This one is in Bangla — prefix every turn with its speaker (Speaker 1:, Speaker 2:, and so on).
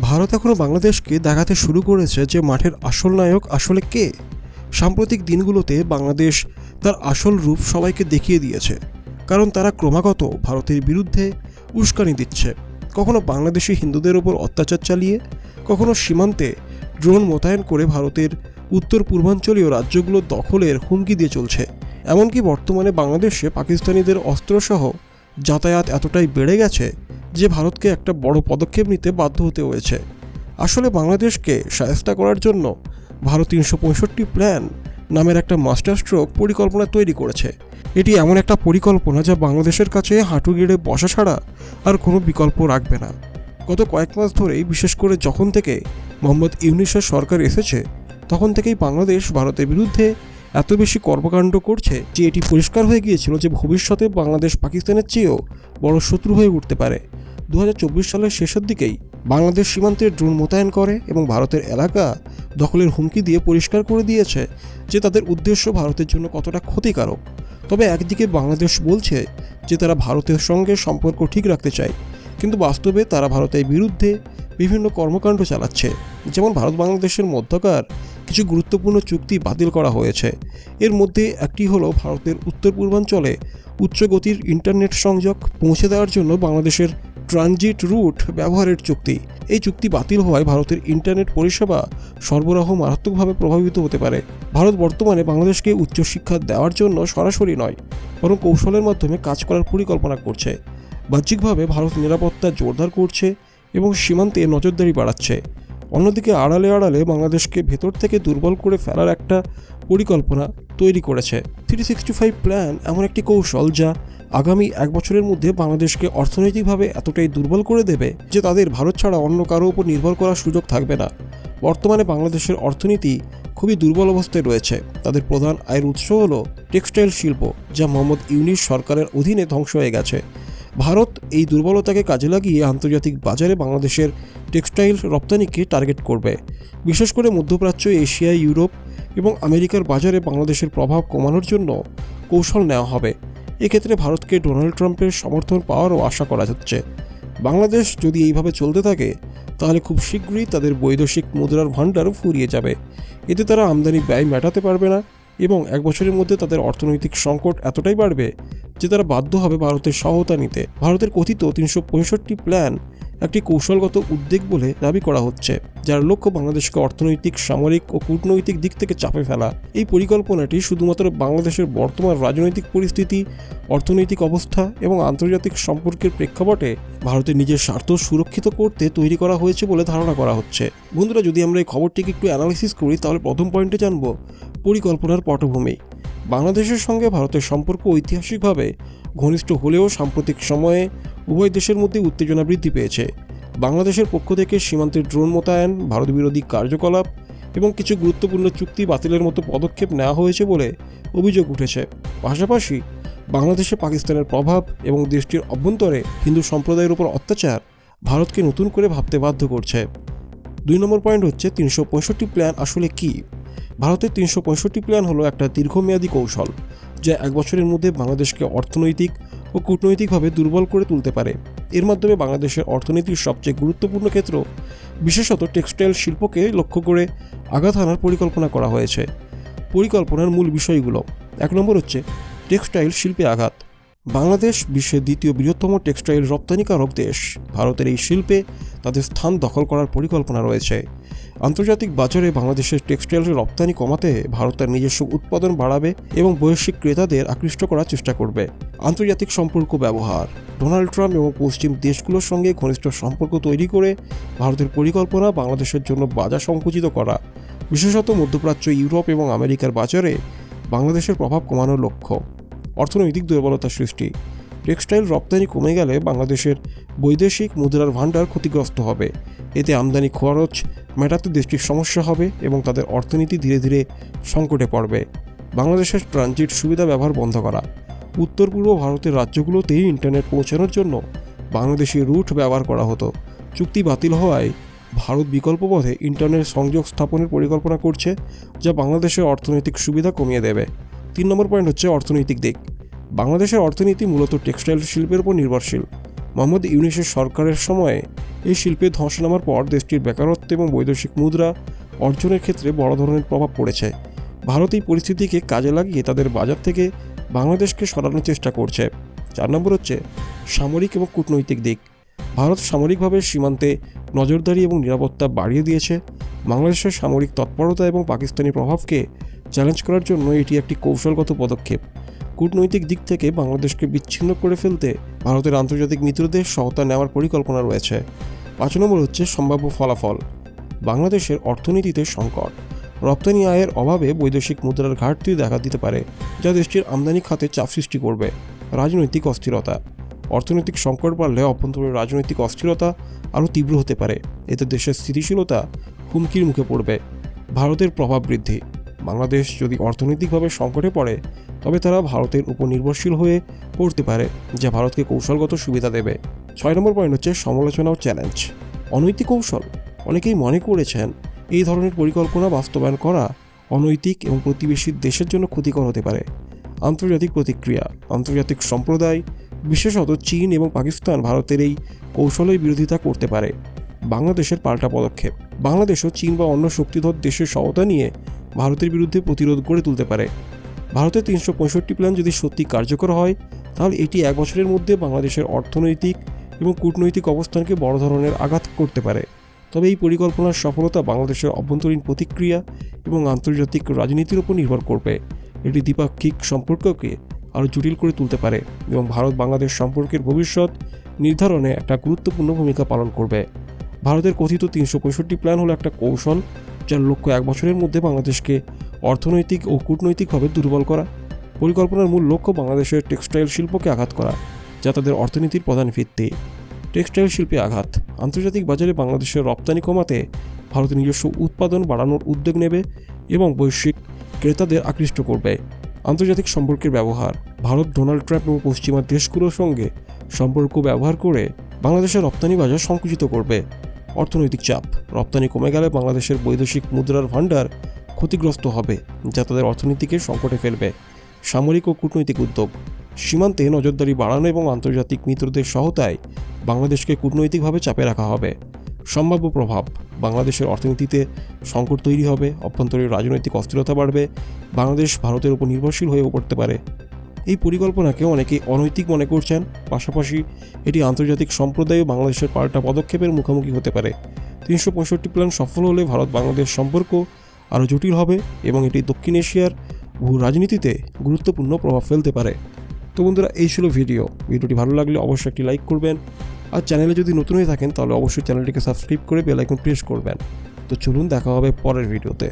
Speaker 1: ভারত এখনও বাংলাদেশকে দেখাতে শুরু করেছে যে মাঠের আসল নায়ক আসলে কে? সাম্প্রতিক দিনগুলোতে বাংলাদেশ তার আসল রূপ সবাইকে দেখিয়ে দিয়েছে, কারণ তারা ক্রমাগত ভারতের বিরুদ্ধে উস্কানি দিচ্ছে। কখনো বাংলাদেশি হিন্দুদের ওপর অত্যাচার চালিয়ে, কখনো সীমান্তে ড্রোন মোতায়েন করে ভারতের উত্তর পূর্বাঞ্চলীয় রাজ্যগুলো দখলের হুমকি দিয়ে চলছে। এমনকি বর্তমানে বাংলাদেশে পাকিস্তানিদের অস্ত্রসহ যাতায়াত এতটাই বেড়ে গেছে যে ভারতকে একটা বড় পদক্ষেপ নিতে বাধ্য হতে হয়েছে। আসলে বাংলাদেশকে সায়স্তা করার জন্য ভারত তিনশো পঁয়ষট্টি প্ল্যান নামের একটা মাস্টার স্ট্রোক পরিকল্পনা তৈরি করেছে। এটি এমন একটা পরিকল্পনা যা বাংলাদেশের কাছে হাঁটু গেড়ে বসা ছাড়া আর কোনো বিকল্প রাখবে না। গত কয়েক মাস ধরেই, বিশেষ করে যখন থেকে মোহাম্মদ ইউনিসের সরকার এসেছে, তখন থেকেই বাংলাদেশ ভারতের বিরুদ্ধে এত বেশি কর্মকাণ্ড করছে যে এটি পরিষ্কার হয়ে গিয়েছিল যে ভবিষ্যতে বাংলাদেশ পাকিস্তানের চেয়েও বড় শত্রু হয়ে উঠতে পারে। দু হাজার চব্বিশ সালের শেষের দিকেই বাংলাদেশ সীমান্তে ড্রোন মোতায়েন করে এবং ভারতের এলাকা দখলের হুমকি দিয়ে পরিষ্কার করে দিয়েছে যে তাদের উদ্দেশ্য ভারতের জন্য কতটা ক্ষতিকারক। তবে একদিকে বাংলাদেশ বলছে যে তারা ভারতের সঙ্গে সম্পর্ক ঠিক রাখতে চায়, কিন্তু বাস্তবে তারা ভারতের বিরুদ্ধে বিভিন্ন কর্মকাণ্ড চালাচ্ছে। যেমন ভারত বাংলাদেশের মধ্যকার কিছু গুরুত্বপূর্ণ চুক্তি বাতিল করা হয়েছে। এর মধ্যে একটি হলো ভারতের উত্তর পূর্বাঞ্চলে উচ্চগতির ইন্টারনেট সংযোগ পৌঁছে দেওয়ার জন্য বাংলাদেশের ট্রানজিট রুট ব্যবহারের চুক্তি। এই চুক্তি বাতিল হওয়ায় ভারতের ইন্টারনেট পরিষেবা সরবরাহ মারাত্মকভাবে প্রভাবিত হতে পারে। ভারত বর্তমানে বাংলাদেশকে উচ্চশিক্ষা দেওয়ার জন্য সরাসরি নয়, বরং কৌশলের মাধ্যমে কাজ করার পরিকল্পনা করছে। বাহ্যিকভাবে ভারত নিরাপত্তা জোরদার করছে এবং সীমান্তে নজরদারি বাড়াচ্ছে। অন্যদিকে আড়ালে আড়ালে বাংলাদেশকে ভেতর থেকে দুর্বল করে ফেলার একটা পরিকল্পনা তৈরি করেছে। থ্রি সিক্সটি ফাইভ প্ল্যান এমন একটি কৌশল যা আগামী এক বছরের মধ্যে বাংলাদেশকে অর্থনৈতিকভাবে এতটাই দুর্বল করে দেবে যে তাদের ভারত ছাড়া অন্য কারও উপর নির্ভর করার সুযোগ থাকবে না। বর্তমানে বাংলাদেশের অর্থনীতি খুবই দুর্বল অবস্থায় রয়েছে। তাদের প্রধান আয়ের উৎস হল টেক্সটাইল শিল্প, যা মোহাম্মদ ইউনিস সরকারের অধীনে ধ্বংস হয়ে গেছে। ভারত এই দুর্বলতাকে কাজে লাগিয়ে আন্তর্জাতিক বাজারে বাংলাদেশের টেক্সটাইল রপ্তানিকে টার্গেট করবে। বিশেষ করে মধ্যপ্রাচ্য, এশিয়া, ইউরোপ এবং আমেরিকার বাজারে বাংলাদেশের প্রভাব কমানোর জন্য কৌশল নেওয়া হবে। এক্ষেত্রে ভারতকে ডোনাল্ড ট্রাম্পের সমর্থন পাওয়ারও আশা করা যাচ্ছে। বাংলাদেশ যদি এইভাবে চলতে থাকে, তাহলে খুব শীঘ্রই তাদের বৈদেশিক মুদ্রার ভাণ্ডারও ফুরিয়ে যাবে। এতে তারা আমদানি ব্যয় মেটাতে পারবে না এবং এক বছরের মধ্যে তাদের অর্থনৈতিক সংকট এতটাই বাড়বে যে তারা বাধ্য হবে ভারতের সহায়তা নিতে। ভারতের কথিত তিনশো পঁয়ষট্টি প্ল্যান একটি কৌশলগত উদ্বেগ বলে দাবি করা হচ্ছে, যার লক্ষ্য বাংলাদেশকে অর্থনৈতিক, সামরিক ও কূটনৈতিক দিক থেকে চাপে ফেলা। এই পরিকল্পনাটি শুধুমাত্র বাংলাদেশের বর্তমান রাজনৈতিক পরিস্থিতি, অর্থনৈতিক অবস্থা এবং আন্তর্জাতিক সম্পর্কের প্রেক্ষাপটে ভারতের নিজের স্বার্থ সুরক্ষিত করতে তৈরি করা হয়েছে বলে ধারণা করা হচ্ছে। বন্ধুরা, যদি আমরা এই খবরটিকে একটু অ্যানালিসিস করি, তাহলে প্রথম পয়েন্টে জানব, পরিকল্পনার পটভূমি। বাংলাদেশের সঙ্গে ভারতের সম্পর্ক ঐতিহাসিকভাবে ঘনিষ্ঠ হলেও সাম্প্রতিক সময়ে উভয় দেশের মধ্যে উত্তেজনা বৃদ্ধি পেয়েছে। বাংলাদেশের পক্ষ থেকে সীমান্তের ড্রোন মোতায়েন ভারত বিরোধী কার্যকলাপ এবং কিছু গুরুত্বপূর্ণ চুক্তি বাতিলের মতো পদক্ষেপ নেওয়া হয়েছে বলে অভিযোগ উঠেছে। পাশাপাশি বাংলাদেশে পাকিস্তানের প্রভাব এবং দেশটির অভ্যন্তরে হিন্দু সম্প্রদায়ের উপর অত্যাচার ভারতকে নতুন করে ভাবতে বাধ্য করছে। দুই নম্বর পয়েন্ট হচ্ছে তিনশো পঁয়ষট্টি প্ল্যান আসলে কী? ভারতের তিনশো পঁয়ষট্টি প্ল্যান হলো একটা দীর্ঘমেয়াদী কৌশল, যা এক বছরের মধ্যে বাংলাদেশকে অর্থনৈতিক ও কূটনৈতিকভাবে দুর্বল করে তুলতে পারে। এর মাধ্যমে বাংলাদেশের অর্থনীতির সবচেয়ে গুরুত্বপূর্ণ ক্ষেত্র, বিশেষত টেক্সটাইল শিল্পকে লক্ষ্য করে আঘাত হানার পরিকল্পনা করা হয়েছে। পরিকল্পনার মূল বিষয়গুলো, এক নম্বর হচ্ছে টেক্সটাইল শিল্পে আঘাত। বাংলাদেশ বিশ্বের দ্বিতীয় বৃহত্তম টেক্সটাইল রপ্তানিকারক দেশ। ভারতের এই শিল্পে তাদের স্থান দখল করার পরিকল্পনা রয়েছে। আন্তর্জাতিক বাজারে বাংলাদেশের টেক্সটাইলের রপ্তানি কমাতে ভারত তার নিজস্ব উৎপাদন বাড়াবে এবং বৈশ্বিক ক্রেতাদের আকৃষ্ট করার চেষ্টা করবে। আন্তর্জাতিক সম্পর্ক ব্যবহার, ডোনাল্ড ট্রাম্প এবং পশ্চিম দেশগুলোর সঙ্গে ঘনিষ্ঠ সম্পর্ক তৈরি করে ভারতের পরিকল্পনা বাংলাদেশের জন্য বাজার সংকুচিত করা। বিশেষত মধ্যপ্রাচ্য, ইউরোপ এবং আমেরিকার বাজারে বাংলাদেশের প্রভাব কমানোর লক্ষ্য। অর্থনৈতিক দুর্বলতা সৃষ্টি। টেক্সটাইল রপ্তানি কমে গেলে বাংলাদেশের বৈদেশিক মুদ্রার ভাণ্ডার ক্ষতিগ্রস্ত হবে। এতে আমদানি খরচ মেটাতে দেশটির সমস্যা হবে এবং তাদের অর্থনীতি ধীরে ধীরে সংকটে পড়বে। বাংলাদেশের ট্রানজিট সুবিধা ব্যবহার বন্ধ করা। উত্তর পূর্ব ভারতের রাজ্যগুলোতেই ইন্টারনেট পৌঁছানোর জন্য বাংলাদেশি রুট ব্যবহার করা হতো। চুক্তি বাতিল হওয়ায় ভারত বিকল্প পথে ইন্টারনেট সংযোগ স্থাপনের পরিকল্পনা করছে, যা বাংলাদেশের অর্থনৈতিক সুবিধা কমিয়ে দেবে। তিন নম্বর পয়েন্ট হচ্ছে অর্থনৈতিক দিক। বাংলাদেশের অর্থনীতি মূলত টেক্সটাইল শিল্পের উপর নির্ভরশীল। মোহাম্মদ ইউনিসের সরকারের সময়ে এই শিল্পে ধস নামার পর দেশটির বেকারত্ব এবং বৈদেশিক মুদ্রা অর্জনের ক্ষেত্রে বড় ধরনের প্রভাব পড়েছে। ভারত এই পরিস্থিতিকে কাজে লাগিয়ে তাদের বাজার থেকে বাংলাদেশকে সরানোর চেষ্টা করছে। চার নম্বর হচ্ছে সামরিক এবং কূটনৈতিক দিক। ভারত সামরিকভাবে সীমান্তে নজরদারি এবং নিরাপত্তা বাড়িয়ে দিয়েছে। বাংলাদেশের সামরিক তৎপরতা এবং পাকিস্তানি প্রভাবকে চ্যালেঞ্জ করার জন্য এটি একটি কৌশলগত পদক্ষেপ। কূটনৈতিক দিক থেকে বাংলাদেশকে বিচ্ছিন্ন করে ফেলতে ভারতের আন্তর্জাতিক মিত্রদের সহায়তা নেওয়ার পরিকল্পনা রয়েছে। পাঁচ নম্বর হচ্ছে সম্ভাব্য ফলাফল। বাংলাদেশের অর্থনীতিতে সংকট। রপ্তানি আয়ের অভাবে বৈদেশিক মুদ্রার ঘাটতি দেখা দিতে পারে, যা দেশটির আমদানি খাতে চাপ সৃষ্টি করবে। রাজনৈতিক অস্থিরতা। অর্থনৈতিক সংকট বাড়লে অভ্যন্তরীণ রাজনৈতিক অস্থিরতা আরও তীব্র হতে পারে। এতে দেশের স্থিতিশীলতা হুমকির মুখে পড়বে। ভারতের প্রভাব বৃদ্ধি। বাংলাদেশ যদি অর্থনৈতিকভাবে সংকটে পড়ে, তবে তারা ভারতের উপর নির্ভরশীল হয়ে পড়তে পারে, যা ভারতকে কৌশলগত সুবিধা দেবে। ছয় নম্বর পয়েন্ট হচ্ছে সমালোচনা ও চ্যালেঞ্জ অনৈতিক কৌশল। অনেকেই মনে করেছেন এই ধরনের পরিকল্পনা বাস্তবায়ন করা অনৈতিক এবং প্রতিবেশী দেশের জন্য ক্ষতিকর হতে পারে। আন্তর্জাতিক প্রতিক্রিয়া। আন্তর্জাতিক সম্প্রদায়, বিশেষত চীন এবং পাকিস্তান ভারতের এই কৌশলের বিরোধিতা করতে পারে। বাংলাদেশের পাল্টা পদক্ষেপ। বাংলাদেশও চীন বা অন্য শক্তিধর দেশের সহায়তা নিয়ে ভারতের বিরুদ্ধে প্রতিরোধ গড়ে তুলতে পারে। ভারতের তিনশো পঁয়ষট্টি প্ল্যান যদি সত্যি কার্যকর হয়, তাহলে এটি এক বছরের মধ্যে বাংলাদেশের অর্থনৈতিক এবং কূটনৈতিক অবস্থানকে বড় ধরনের আঘাত করতে পারে। তবে এই পরিকল্পনার সফলতা বাংলাদেশের অভ্যন্তরীণ প্রতিক্রিয়া এবং আন্তর্জাতিক রাজনীতির উপর নির্ভর করবে। এটি দ্বিপাক্ষিক সম্পর্ককে আরও জটিল করে তুলতে পারে এবং ভারত বাংলাদেশ সম্পর্কের ভবিষ্যৎ নির্ধারণে একটা গুরুত্বপূর্ণ ভূমিকা পালন করবে। ভারতের কথিত তিনশো পঁয়ষট্টি প্ল্যান হলো একটা কৌশল যার লক্ষ্য এক বছরের মধ্যে বাংলাদেশকে অর্থনৈতিক ও কূটনৈতিকভাবে দুর্বল করা, পরিকল্পনার মূল লক্ষ্য বাংলাদেশের টেক্সটাইল শিল্পকে আঘাত করা, যা তাদের অর্থনীতির প্রধান ভিত্তি। টেক্সটাইল শিল্পে আঘাত, আন্তর্জাতিক বাজারে বাংলাদেশের রপ্তানি কমাতে ভারত নিজস্ব উৎপাদন বাড়ানোর উদ্যোগ নেবে এবং বৈশ্বিক ক্রেতাদের আকৃষ্ট করবে। আন্তর্জাতিক সম্পর্কের ব্যবহার, ভারত ডোনাল্ড ট্রাম্প এবং পশ্চিমা দেশগুলোর সঙ্গে সম্পর্ক ব্যবহার করে বাংলাদেশের রপ্তানি বাজার সংকুচিত করবে। অর্থনৈতিক চাপ। রপ্তানি কমে গেলে বাংলাদেশের বৈদেশিক মুদ্রার ভাণ্ডার ক্ষতিগ্রস্ত হবে, যা তাদের অর্থনীতিকে সংকটে ফেলবে। সামরিক ও কূটনৈতিক উদ্যোগ। সীমান্তে নজরদারি বাড়ানো এবং আন্তর্জাতিক মিত্রদের সহায়তায় বাংলাদেশকে কূটনৈতিকভাবে চাপে রাখা হবে। সম্ভাব্য প্রভাব। বাংলাদেশের অর্থনীতিতে সংকট তৈরি হবে, অভ্যন্তরীণ রাজনৈতিক অস্থিরতা বাড়বে, বাংলাদেশ ভারতের উপর নির্ভরশীল হয়ে পড়তে পারে। এই পরিকল্পনাকে অনেকে অনৈতিক মনে করছেন। পাশাপাশি এটি আন্তর্জাতিক সম্প্রদায় ও বাংলাদেশের পাল্টা পদক্ষেপের মুখোমুখি হতে পারে। তিনশো পঁয়ষট্টি প্ল্যান সফল হলে ভারত বাংলাদেশ সম্পর্ক আরও জটিল হবে এবং এটি দক্ষিণ এশিয়ার ভূ রাজনীতিতে গুরুত্বপূর্ণ প্রভাব ফেলতে পারে। তো বন্ধুরা, এই ছিল ভিডিও। ভিডিওটি ভালো লাগলে অবশ্যই একটি লাইক করবেন। আর চ্যানেলে যদি নতুন হয়ে থাকেন, তাহলে অবশ্যই চ্যানেলটিকে সাবস্ক্রাইব করে বেল আইকন প্রেস করবেন। তো চলুন, দেখা হবে পরের ভিডিওতে।